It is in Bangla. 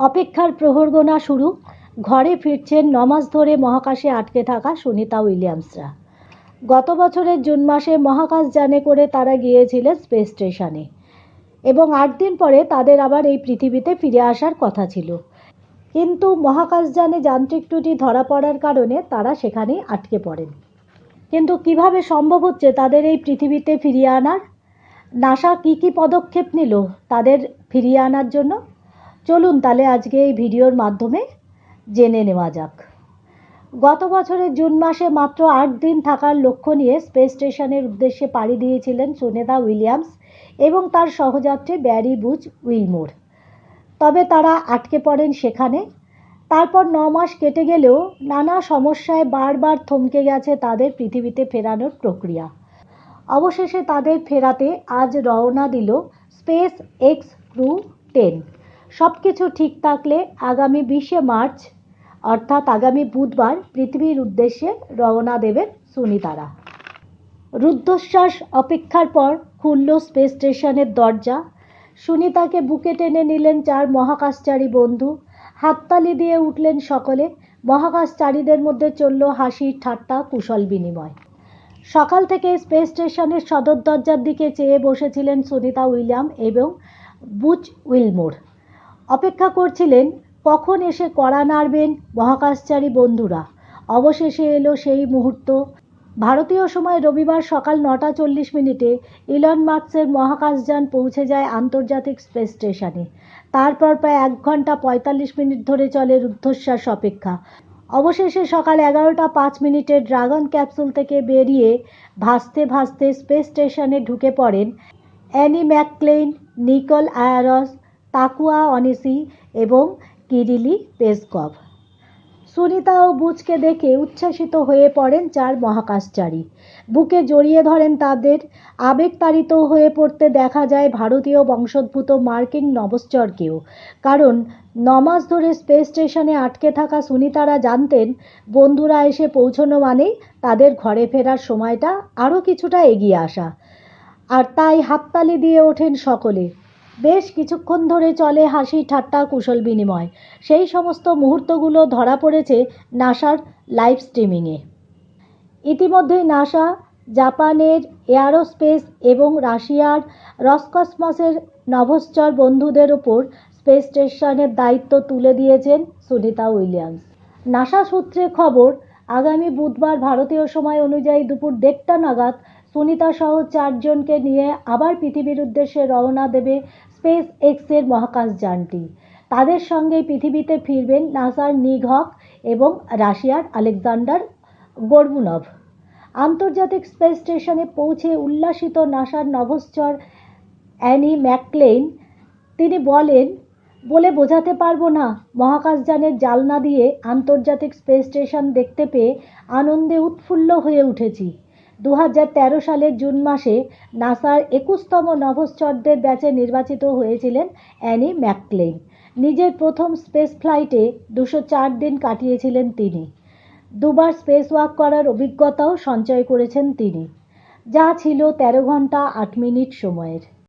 অপেক্ষার প্রহর গোনা শুরু। ঘরে ফিরছেন নমাস ধরে মহাকাশে আটকে থাকা সুনিতা উইলিয়ামসরা। গত বছরের জুন মাসে মহাকাশ মহাকাশযানে করে তারা গিয়েছিলেন স্পেস স্টেশনে এবং আট দিন পরে তাদের আবার এই পৃথিবীতে ফিরে আসার কথা ছিল। কিন্তু মহাকাশযানে যান্ত্রিক ত্রুটি ধরা পড়ার কারণে তারা সেখানেই আটকে পড়েন। কিন্তু কীভাবে সম্ভব হচ্ছে তাদের এই পৃথিবীতে ফিরিয়ে আনার? নাসা কী কী পদক্ষেপ নিল তাদের ফিরিয়ে আনার জন্য? চলুন তাহলে আজকে এই ভিডিওর মাধ্যমে জেনে নেওয়া যাক। গত বছরের জুন মাসে মাত্র আট দিন থাকার লক্ষ্য নিয়ে স্পেস স্টেশনের উদ্দেশ্যে পাড়ি দিয়েছিলেন সুনেদা উইলিয়ামস এবং তার সহযাত্রী ব্যারি বুচ উইলমোর। তবে তারা আটকে পড়েন সেখানে। তারপর ন মাস কেটে গেলেও নানা সমস্যায় বারবার থমকে গেছে তাদের পৃথিবীতে ফেরানোর প্রক্রিয়া। অবশেষে তাদের ফেরাতে আজ রওনা দিল স্পেস এক্স ক্রু টেন। সব কিছু ঠিক থাকলে আগামী বিশে মার্চ, অর্থাৎ আগামী বুধবার পৃথিবীর উদ্দেশ্যে রওনা দেবেন সুনিতারা। রুদ্ধশ্বাস অপেক্ষার পর খুলল স্পেস স্টেশনের দরজা। সুনিতাকে বুকে টেনে নিলেন চার মহাকাশচারী বন্ধু। হাততালি দিয়ে উঠলেন সকলে। মহাকাশচারীদের মধ্যে চলল হাসি ঠাট্টা, কুশল বিনিময়। সকাল থেকে স্পেস স্টেশনের সদর দরজার দিকে চেয়ে বসেছিলেন সুনিতা উইলিয়াম এবং বুচ উইলমোর। অপেক্ষা করছিলেন, কখন এসে কড়া নাড়বেন মহাকাশচারী বন্ধুরা। অবশেষে এলো সেই মুহূর্ত। ভারতীয় সময় রবিবার সকাল নটা চল্লিশ মিনিটে ইলন মার্কসের মহাকাশযান পৌঁছে যায় আন্তর্জাতিক স্পেস স্টেশনে। তারপর প্রায় এক ঘণ্টা পঁয়তাল্লিশ মিনিট ধরে চলে রুদ্ধশ্বাস অপেক্ষা। অবশেষে সকাল এগারোটা পাঁচ মিনিটে ড্রাগন ক্যাপসুল থেকে বেরিয়ে ভাসতে ভাসতে স্পেস স্টেশনে ঢুকে পড়েন অ্যানি ম্যাকক্লেইন, নিকল আয়ারস তাকুয়া, অনিসি এবং কিরিলি পেসকভ। সুনিতা ও বুচকে দেখে উচ্ছ্বাসিত হয়ে পড়েন চার মহাকাশচারী। বুকে জড়িয়ে ধরেন তাদের আবেগতাড়িত হয়ে পড়তে দেখা যায় ভারতীয় বংশোদ্ভূত মার্কিন নভশ্চরকেও। কারণ নমাস ধরে স্পেস স্টেশনে আটকে থাকা সুনিতারা জানতেন বন্ধুরা এসে পৌঁছনো মানেই তাদের ঘরে ফেরার সময়টা আরও কিছুটা এগিয়ে আসা। আর তাই হাততালি দিয়ে ওঠেন সকলে। বেশ কিছুক্ষণ ধরে চলে হাসি ঠাট্টা কুশল বিনিময়। সেই সমস্ত মুহূর্তগুলো ধরা পড়েছে নাসার লাইভ স্ট্রিমিংয়ে। ইতিমধ্যেই নাসা, জাপানের এয়ারোস্পেস এবং রাশিয়ার রসকসমসের নভশ্চর বন্ধুদের ওপর স্পেস স্টেশনের দায়িত্ব তুলে দিয়েছেন সুনিতা উইলিয়ামস। নাসা সূত্রে খবর, আগামী বুধবার ভারতীয় সময় অনুযায়ী দুপুর দেড়টা নাগাদ সুনিতা সহ চারজনকে নিয়ে আবার পৃথিবীর উদ্দেশ্যে রওনা দেবে স্পেস এক্সের মহাকাশযানটি তাদের সঙ্গে পৃথিবীতে ফিরবেন নাসার নিক হক এবং রাশিয়ার আলেকজান্ডার গোরবুনভ আন্তর্জাতিক স্পেস স্টেশনে পৌঁছে উল্লাসিত নাসার নভশ্চর অ্যানি ম্যাকলেইন, তিনি বলেন, বলে বোঝাতে পারব না মহাকাশযানের জালনা দিয়ে আন্তর্জাতিক স্পেস স্টেশন দেখতে পেয়ে আনন্দে উৎফুল্ল হয়ে উঠেছি। দু তেরো সালের জুন মাসে নাসার একুশতম নভশ্চরদের ব্যাচে নির্বাচিত হয়েছিলেন অ্যানি ম্যাকক্লেইন নিজের প্রথম স্পেস ফ্লাইটে দুশো দিন কাটিয়েছিলেন তিনি। দুবার স্পেস ওয়াক করার অভিজ্ঞতাও সঞ্চয় করেছেন তিনি। যা ছিল তেরো ঘণ্টা আট মিনিট সময়ের।